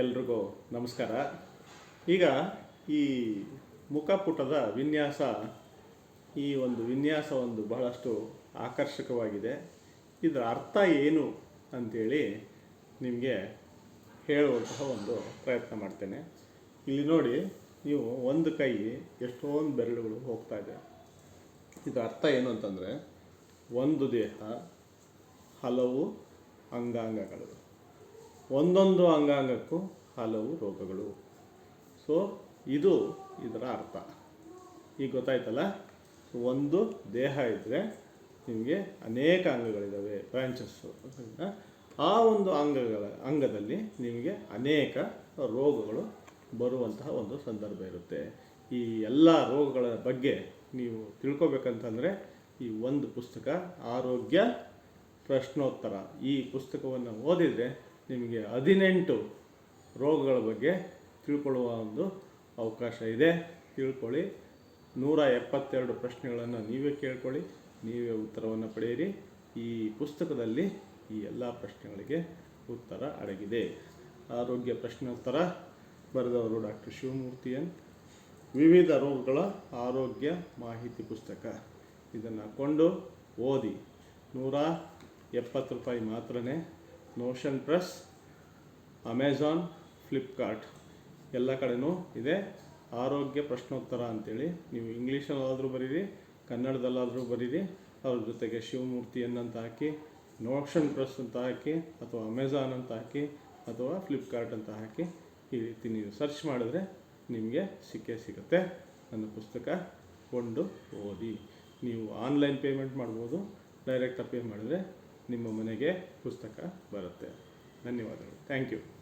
ಎಲ್ರಿಗೂ ನಮಸ್ಕಾರ. ಈಗ ಈ ಮುಖಪುಟದ ವಿನ್ಯಾಸ, ಈ ಒಂದು ವಿನ್ಯಾಸ ಒಂದು ಬಹಳಷ್ಟು ಆಕರ್ಷಕವಾಗಿದೆ. ಇದರ ಅರ್ಥ ಏನು ಅಂತೇಳಿ ನಿಮಗೆ ಹೇಳುವಂತಹ ಒಂದು ಪ್ರಯತ್ನ ಮಾಡ್ತೇನೆ. ಇಲ್ಲಿ ನೋಡಿ, ನೀವು ಒಂದು ಕೈ ಎಷ್ಟೊಂದು ಬೆರಳುಗಳು ಹೋಗ್ತಾ ಇದೆ. ಇದು ಅರ್ಥ ಏನು ಅಂತಂದರೆ, ಒಂದು ದೇಹ ಹಲವು ಅಂಗಾಂಗಗಳು. ಒಂದೊಂದು ಅಂಗಾಂಗಕ್ಕೂ ಹಲವು ರೋಗಗಳು ಸೊ ಇದು ಇದರ ಅರ್ಥ. ಈಗ ಗೊತ್ತಾಯ್ತಲ್ಲ? ಒಂದು ದೇಹ ಇದ್ದರೆ ನಿಮಗೆ ಅನೇಕ ಅಂಗಗಳಿದ್ದಾವೆ ಬ್ರಾಂಚಸ್ಸು ಆ ಒಂದು ಅಂಗಗಳ, ಅಂಗದಲ್ಲಿ ನಿಮಗೆ ಅನೇಕ ರೋಗಗಳು ಬರುವಂತಹ ಒಂದು ಸಂದರ್ಭ ಇರುತ್ತೆ. ಈ ಎಲ್ಲ ರೋಗಗಳ ಬಗ್ಗೆ ನೀವು ತಿಳ್ಕೊಬೇಕಂತಂದರೆ, ಈ ಒಂದು ಪುಸ್ತಕ ಆರೋಗ್ಯ ಪ್ರಶ್ನೋತ್ತರ. ಈ ಪುಸ್ತಕವನ್ನು ಓದಿದರೆ ನಿಮಗೆ ಹದಿನೆಂಟು ರೋಗಗಳ ಬಗ್ಗೆ ತಿಳ್ಕೊಳ್ಳುವ ಒಂದು ಅವಕಾಶ ಇದೆ. ತಿಳ್ಕೊಳ್ಳಿ. ನೂರ ಎಪ್ಪತ್ತೆರಡು ಪ್ರಶ್ನೆಗಳನ್ನು ನೀವೇ ಕೇಳ್ಕೊಳ್ಳಿ. ನೀವೇ ಉತ್ತರವನ್ನು ಪಡೆಯಿರಿ. ಈ ಪುಸ್ತಕದಲ್ಲಿ ಈ ಎಲ್ಲ ಪ್ರಶ್ನೆಗಳಿಗೆ ಉತ್ತರ ಅಡಗಿದೆ. ಆರೋಗ್ಯ ಪ್ರಶ್ನೋತ್ತರ ಬರೆದವರು ಡಾಕ್ಟರ್ ಶಿವಮೂರ್ತಿ ಎನ್ ವಿವಿಧ ರೋಗಗಳ ಆರೋಗ್ಯ ಮಾಹಿತಿ ಪುಸ್ತಕ. ಇದನ್ನು ಕೊಂಡು ಓದಿ. ನೂರ ಎಪ್ಪತ್ತು ರೂಪಾಯಿ ಮಾತ್ರನೇ ನೋಷನ್ ಪ್ರೆಸ್ ಅಮೆಝಾನ್ ಫ್ಲಿಪ್ಕಾರ್ಟ್ ಎಲ್ಲ ಕಡೆನೂ ಇದೆ. ಆರೋಗ್ಯ ಪ್ರಶ್ನೋತ್ತರ ಅಂತೇಳಿ. ನೀವು ಇಂಗ್ಲೀಷಲ್ಲಾದರೂ ಬರೀರಿ, ಕನ್ನಡದಲ್ಲಾದರೂ ಬರೀರಿ, ಅವ್ರ ಜೊತೆಗೆ ಶಿವಮೂರ್ತಿಯನ್ನಂತ ಹಾಕಿ ನೋಷನ್ ಪ್ರೆಸ್ ಅಂತ ಹಾಕಿ, ಅಥವಾ ಅಮೆಝಾನ್ ಅಂತ ಹಾಕಿ, ಅಥವಾ ಫ್ಲಿಪ್ಕಾರ್ಟ್ ಅಂತ ಹಾಕಿ, ಈ ರೀತಿ ನೀವು ಸರ್ಚ್ ಮಾಡಿದ್ರೆ ನಿಮಗೆ ಸಿಕ್ಕೇ ಸಿಗುತ್ತೆ. ನನ್ನ ಪುಸ್ತಕ ಕೊಂಡು ಓದಿ. ನೀವು ಆನ್ಲೈನ್ ಪೇಮೆಂಟ್ ಮಾಡ್ಬೋದು ಡೈರೆಕ್ಟಾಗಿ ಪೇ ಮಾಡಿದ್ರೆ ನಿಮ್ಮ ಮನೆಗೆ ಪುಸ್ತಕ ಬರುತ್ತೆ. ಧನ್ಯವಾದಗಳು. Thank you.